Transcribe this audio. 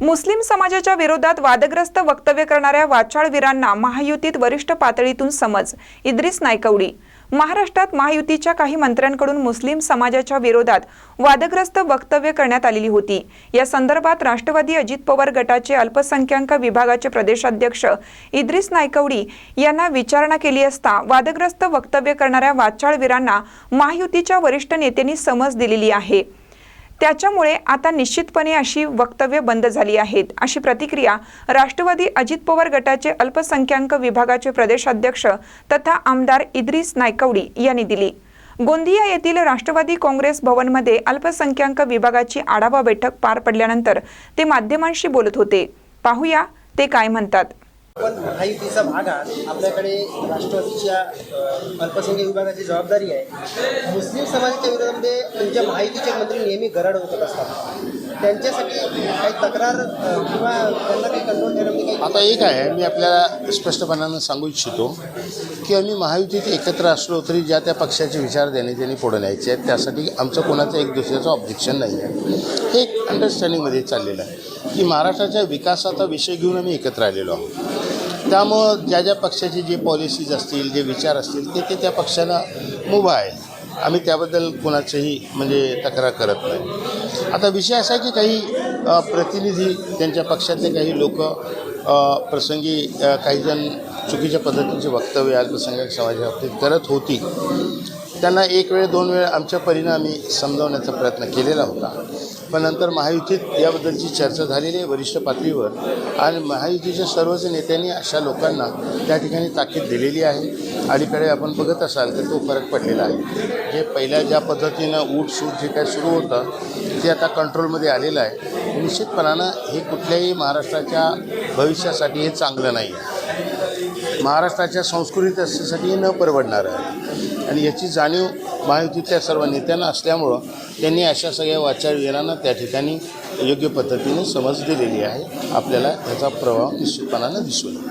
मुस्लिम समाजाच्या विरोधात वादग्रस्त वक्तव्य करणाऱ्या वाचाळवीरांना महायुतीत वरिष्ठ पातळीतून समज इद्रिस नायकवडी. महाराष्ट्रात महायुतीच्या काही मंत्र्यांकडून मुस्लिम समाजाच्या विरोधात वादग्रस्त वक्तव्य करण्यात आलेली होती. या संदर्भात राष्ट्रवादी अजित पवार गटाचे अल्पसंख्याक विभागाचे प्रदेशाध्यक्ष इद्रिस नायकवडी यांना विचारणा केली असता वादग्रस्त वक्तव्य करणाऱ्या वाचाळवीरांना महायुतीच्या वरिष्ठ नेत्यांनी समज दिलेली आहे. त्याच्यामुळे आता निश्चितपणे अशी वक्तव्य बंद झाली आहेत. अशी प्रतिक्रिया राष्ट्रवादी अजित पवार गटाचे अल्पसंख्याक विभागाचे प्रदेशाध्यक्ष तथा आमदार इद्रिस नायकवडी यांनी दिली. गोंदिया येथील राष्ट्रवादी काँग्रेस भवनमध्ये अल्पसंख्याक विभागाची आढावा बैठक पार पडल्यानंतर ते माध्यमांशी बोलत होते. पाहूया ते काय म्हणतात. पण महायुतीचा भाग आपल्याकडे राष्ट्रवादीच्या अल्पसंख्याक विभागाची जबाबदारी आहे. मुस्लिम समाजाच्या विरोधामध्ये तुमच्या महायुतीचे मंत्री नेहमी गरड होत असतात. त्यांच्यासाठी काही तक्रार किंवा त्यांना काही कंट्रोल ठेवण्यामध्ये काही आता एक आहे मी आपल्याला स्पष्टपणानं सांगू इच्छितो. की आम्ही महायुतीत एकत्र असलो तरी ज्या त्या पक्षाचे विचार देणे त्यांनी पुढे न्यायचे आहेत. त्यासाठी आमचं कोणाचं एक दुसऱ्याचं ऑब्जेक्शन नाही आहे. हे एक अंडरस्टँडिंगमध्ये चाललेलं आहे की महाराष्ट्राच्या विकासाचा विषय घेऊन आम्ही एकत्र आलेलो आहोत. त्यामुळं ज्या ज्या पक्षाचे जे पॉलिसीज असतील जे विचार असतील ते ते त्या पक्षाला मुभा आहे. आम्ही त्याबद्दल कोणाचंही म्हणजे तक्रार करत नाही. आता विषय असा आहे की काही प्रतिनिधी त्यांच्या पक्षातले काही लोक प्रसंगी काहीजण काही जण चुकीच्या पद्धतीचे वक्तव्य अल्पसंख्याक समाजाच्या बाबतीत करत होती. त्यांना एक वेळ दोन वेळ आमच्या परिणामी समजावण्याचा प्रयत्न केलेला होता. पण नंतर महायुतीत याबद्दलची चर्चा झालेली आहे वरिष्ठ पातळीवर आणि महायुतीच्या सर्वच नेत्यांनी अशा लोकांना त्या ठिकाणी ताकीद दिलेली आहे. अलीकडे आपण बघत असाल तर तो फरक पडलेला आहे. जे पहिल्या ज्या पद्धतीनं ऊट सूट जे काय सुरू होतं ते आता कंट्रोलमध्ये आलेलं आहे. निश्चितपणानं हे कुठल्याही महाराष्ट्राच्या भविष्यासाठी हे चांगलं नाही आहे. महाराष्ट्राच्या संस्कृती असण्यासाठी न परवडणार. आहे आणि याची जाणीव महायुतीतल्या सर्व नेत्यांना असल्यामुळं त्यांनी अशा सगळ्या वाचारवीरांना त्या ठिकाणी योग्य पद्धतीने समज दिलेली आहे. आपल्याला याचा प्रभाव निश्चितपणानं दिसून येतो